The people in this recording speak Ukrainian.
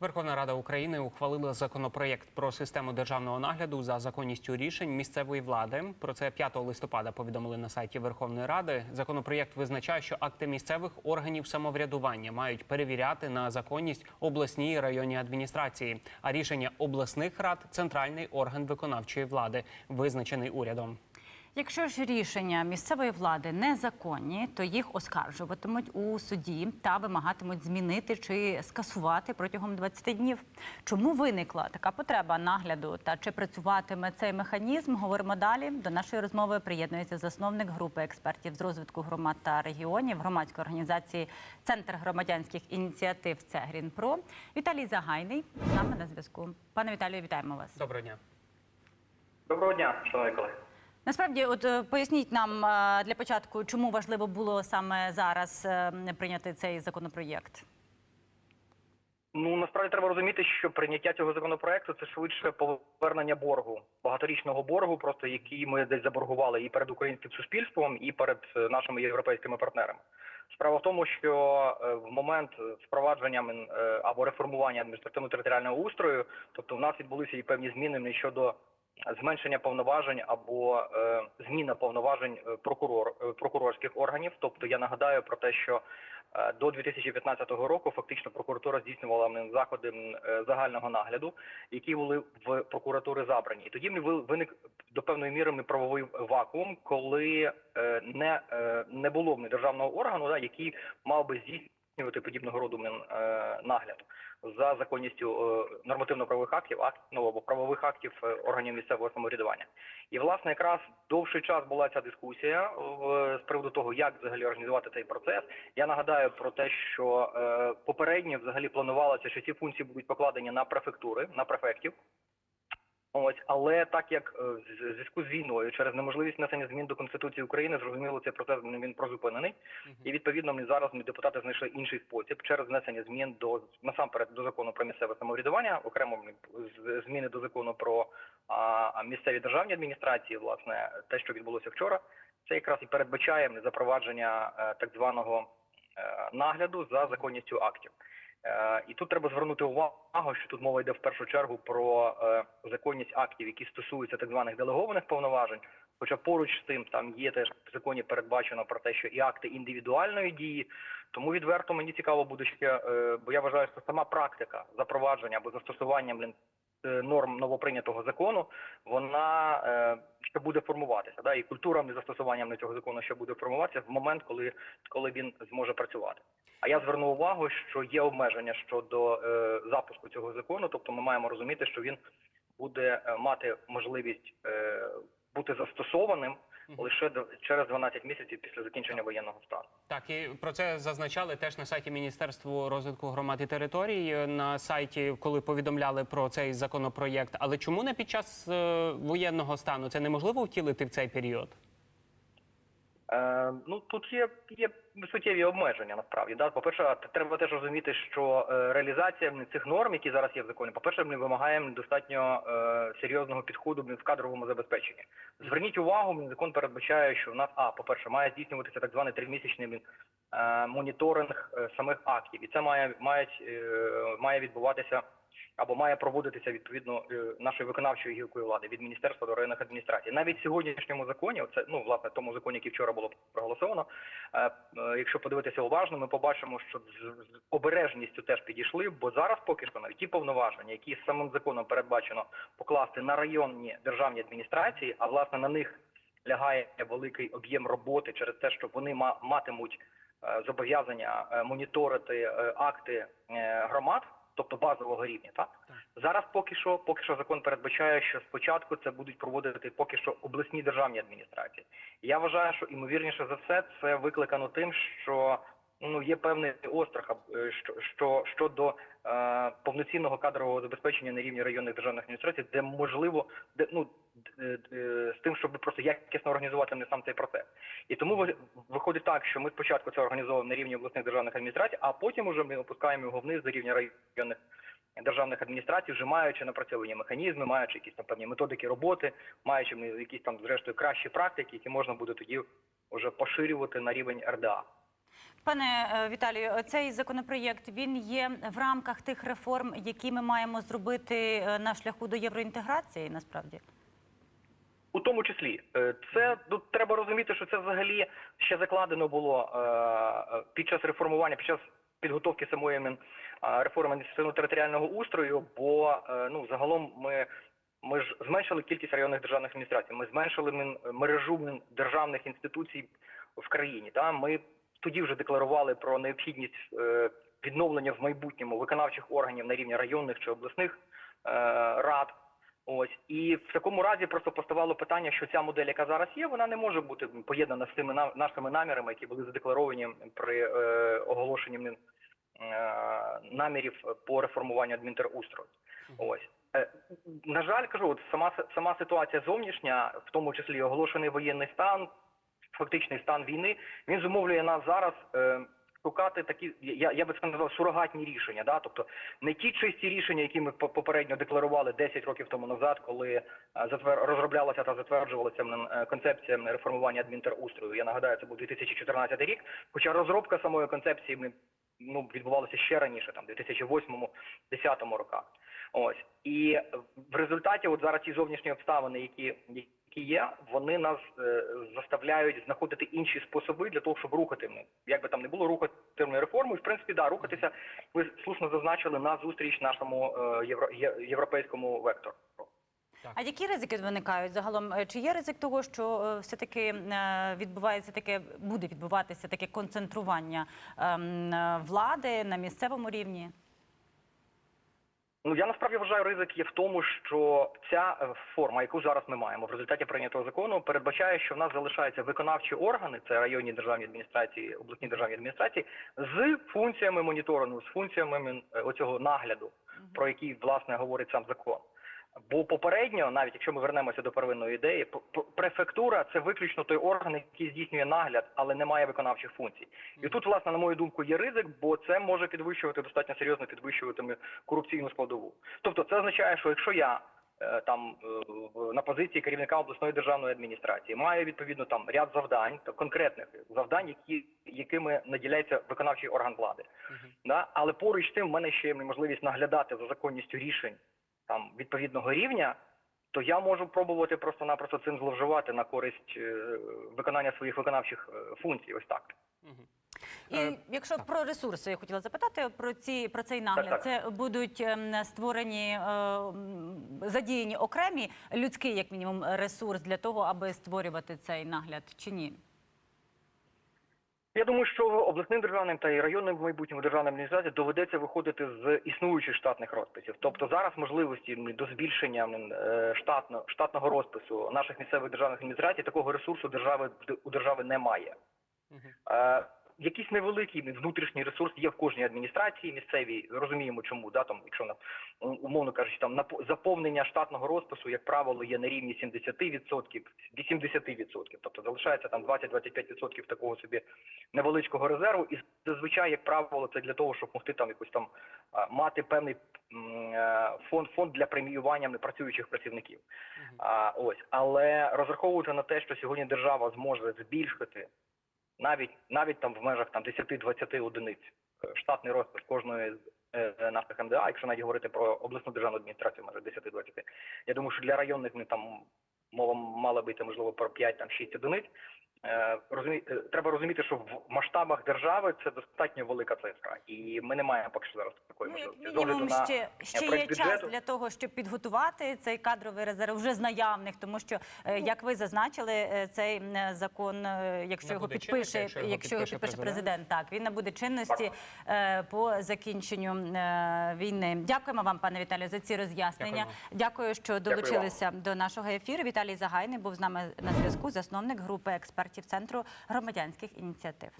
Верховна Рада України ухвалила законопроєкт про систему державного нагляду за законністю рішень місцевої влади. Про це 5 листопада повідомили на сайті Верховної Ради. Законопроєкт визначає, що акти місцевих органів самоврядування мають перевіряти на законність обласні і районні адміністрації, а рішення обласних рад центральний орган виконавчої влади, визначений урядом. Якщо ж рішення місцевої влади незаконні, то їх оскаржуватимуть у суді та вимагатимуть змінити чи скасувати протягом 20 днів. Чому виникла така потреба нагляду та чи працюватиме цей механізм? Говоримо далі. До нашої розмови приєднується засновник групи експертів з розвитку громад та регіонів громадської організації Центр громадянських ініціатив це Грінпро. Віталій Загайний з нами на зв'язку. Пане Віталію, вітаємо вас. Доброго дня. Доброго дня, шановні колеги. Насправді, от е, поясніть нам е, для початку, чому важливо було саме зараз е, прийняти цей законопроєкт. Ну насправді треба розуміти, що прийняття цього законопроекту це швидше повернення боргу, багаторічного боргу, просто який ми десь заборгували і перед українським суспільством, і перед нашими європейськими партнерами. Справа в тому, що в момент впровадження або реформування адміністративно-територіального устрою, тобто в нас відбулися і певні зміни щодо зменшення повноважень або е, зміна повноважень е, прокурор е, прокурорських органів. Тобто я нагадаю про те, що до 2015 року фактично прокуратура здійснювала заходи загального нагляду, які були в прокуратури забрані. І тоді виник до певної міри м, правовий вакуум, коли не, не було державного органу, да, який мав би здійснювати подібного роду нагляд за законністю е, нормативно-правових актів, акт, ну, або правових актів е, органів місцевого самоврядування. І власне якраз довший час була ця дискусія в, з приводу того, як взагалі організувати цей процес. Я нагадаю про те, що е, попередньо взагалі планувалося, що ці функції будуть покладені на префектури, на префектів. Ось, але так як е, в зв'язку з війною через неможливість внесення змін до конституції України, зрозуміло, цей процес він прозупинений, і відповідно ми зараз ми депутати знайшли інший спосіб через внесення змін до насамперед до закону про місцеве самоврядування, окремо зміни до закону про а, а, місцеві державні адміністрації. Власне, те, що відбулося вчора, це якраз і передбачає запровадження е, так званого е, нагляду за законністю актів. Е, І тут треба звернути увагу, що тут мова йде в першу чергу про е, законність актів, які стосуються так званих делегованих повноважень. Хоча поруч з тим там є теж в законі передбачено про те, що і акти індивідуальної дії. Тому відверто мені цікаво буде ще, е, бо я вважаю, що сама практика запровадження або застосування норм новоприйнятого закону, вона е, ще буде формуватися. Да? І культурам і застосуванням цього закону ще буде формуватися в момент, коли, коли він зможе працювати. А я зверну увагу, що є обмеження щодо е, запуску цього закону, тобто ми маємо розуміти, що він буде е, мати можливість е, бути застосованим лише до, через 12 місяців після закінчення воєнного стану. Так, і про це зазначали теж на сайті Міністерства розвитку громад і територій, е, на сайті, коли повідомляли про цей законопроєкт. Але чому не під час е, воєнного стану це неможливо втілити в цей період? Е, ну тут є, є суттєві обмеження насправді. Да? По-перше, треба теж розуміти, що е, реалізація цих норм, які зараз є в законі, по-перше, ми вимагаємо достатньо е, серйозного підходу в кадровому забезпеченні. Зверніть увагу, закон передбачає, що в нас а, по-перше, має здійснюватися так званий тримісячний е, моніторинг е, самих актів, і це має мають, е, має відбуватися. Або має проводитися відповідно е, нашою виконавчою гілкою влади від міністерства до районних адміністрацій. Навіть в сьогоднішньому законі, це ну власне тому законі, який вчора було проголосовано. Е, е, якщо подивитися уважно, ми побачимо, що з, обережністю теж підійшли, бо зараз поки що навіть ті повноваження, які самим законом передбачено покласти на районні державні адміністрації, а власне на них лягає великий об'єм роботи через те, що вони ма- матимуть зобов'язання моніторити акти громад, тобто базового рівня, так зараз поки що, поки що закон передбачає, що спочатку це будуть проводити поки що обласні державні адміністрації. Я вважаю, що ймовірніше за все це викликано тим, що ну є певний острах е, що, що щодо е, повноцінного кадрового забезпечення на рівні районних державних адміністрацій, де можливо, де ну д- д- з тим, щоб просто якісно організувати не сам цей процес. І тому ви- виходить так, що ми спочатку це організовуємо на рівні обласних державних адміністрацій, а потім уже ми опускаємо його вниз до рівня районних державних адміністрацій, вже маючи напрацьовані механізми, маючи якісь там певні методики роботи, маючи якісь там зрештою кращі практики, які можна буде тоді вже поширювати на рівень РДА. Пане е, Віталію, цей законопроєкт він є в рамках тих реформ, які ми маємо зробити е, на шляху до євроінтеграції. Насправді. У тому числі, Е, це тут треба розуміти, що це взагалі ще закладено було під час реформування, під час підготовки самої реформи адміністративно-територіального устрою. Бо ну загалом ми, ми ж зменшили кількість районних державних адміністрацій. Ми зменшили мережу державних інституцій в країні. Та ми тоді вже декларували про необхідність е, відновлення в майбутньому виконавчих органів на рівні районних чи обласних е, рад. Ось і в такому разі просто поставало питання, що ця модель, яка зараз є, вона не може бути поєднана з тими нашими намірами, які були задекларовані при е, оголошенні е, намірів по реформуванню адмінтерустрою. Ось Е, на жаль, кажу, от сама сама ситуація зовнішня, в тому числі оголошений воєнний стан, фактичний стан війни, він зумовлює нас зараз. Е, Шукати такі, я, я би це назвав сурогатні рішення, да, тобто не ті чисті рішення, які ми попередньо декларували 10 років тому назад, коли е, затвер... розроблялася та затверджувалася е, концепція реформування адмінтерустрою. Я нагадаю, це був 2014 рік. Хоча розробка самої концепції ми, ну, відбувалася ще раніше, там 2008-2010 роках. Ось і в результаті, от зараз ті зовнішні обставини, які які є, вони нас е, заставляють знаходити інші способи для того, щоб рухати ну, як би там не було рухати реформу. І в принципі, да, рухатися. Ви слушно зазначили на зустріч нашому е, євро, є- європейському вектору. А які ризики виникають загалом? Е, Чи є ризик того, що е, все-таки е, відбувається таке, буде відбуватися таке концентрування ем, влади на місцевому рівні? Ну я насправді вважаю, ризик є в тому, що ця е, форма, яку зараз ми маємо в результаті прийнятого закону, передбачає, що в нас залишаються виконавчі органи, це районні державні адміністрації, обласні державні адміністрації, з функціями моніторингу, з функціями е, оцього нагляду, про який власне говорить сам закон. Бо попередньо, навіть якщо ми вернемося до первинної ідеї, префектура це виключно той орган, який здійснює нагляд, але не має виконавчих функцій. І тут, власне, на мою думку, є ризик, бо це може підвищувати достатньо серйозно підвищувати корупційну складову. Тобто, це означає, що якщо я е, там е, на позиції керівника обласної державної адміністрації маю відповідно там ряд завдань, та конкретних завдань, які якими наділяється виконавчий орган влади. Да? Але поруч з тим в мене ще є можливість наглядати за законністю рішень там відповідного рівня, то я можу пробувати просто-напросто цим зловживати на користь е, виконання своїх виконавчих е, функцій. Ось так. І Е, якщо про ресурси я хотіла запитати про ці про цей нагляд, так. це будуть ем, створені задіяні окремі людський, як мінімум, ресурс для того, аби створювати цей нагляд, чи ні? Я думаю, що обласним державним та і районним в майбутньому державним адміністраціям доведеться виходити з існуючих штатних розписів. Тобто зараз можливості до збільшення е, штатно, штатного розпису наших місцевих державних адміністрацій такого ресурсу держави у держави немає. Е, якийсь невеликий внутрішній ресурс є в кожній адміністрації місцевій. Розуміємо, чому да там, якщо на умовно кажучи, там напо- заповнення штатного розпису, як правило, є на рівні 70%, 80%. Тобто залишається там 20-25% такого собі невеличкого резерву. І зазвичай, як правило, це для того, щоб могти там якось там мати певний е, фонд фонд для преміювання непрацюючих працівників. А, ось, але розраховувати на те, що сьогодні держава зможе збільшити навіть навіть там в межах там 10-20 одиниць е, штатний розпис кожної з е, наших МДА, якщо навіть говорити про обласну державну адміністрацію, межах 10-20. Я думаю, що для районних ми там мова мала йти можливо про 5-6 одиниць. Е, розумі... е, Треба розуміти, що в масштабах держави це достатньо велика цифра, і ми не маємо поки що зараз такої Ну, можливості. Мінімум, на ще, ще є час для того, щоб підготувати цей кадровий резерв вже з наявних, тому що, е, як ви зазначили, е, цей закон, е, якщо Не його підпише, чинності, якщо його підпише підпише президент. президент, так він набуде чинності е, по закінченню е, війни. Дякуємо вам, пане Віталію, за ці роз'яснення. Дякую, що долучилися до нашого ефіру. Віталій Загайний був з нами на зв'язку, засновник групи експертів центру громадянських ініціатив.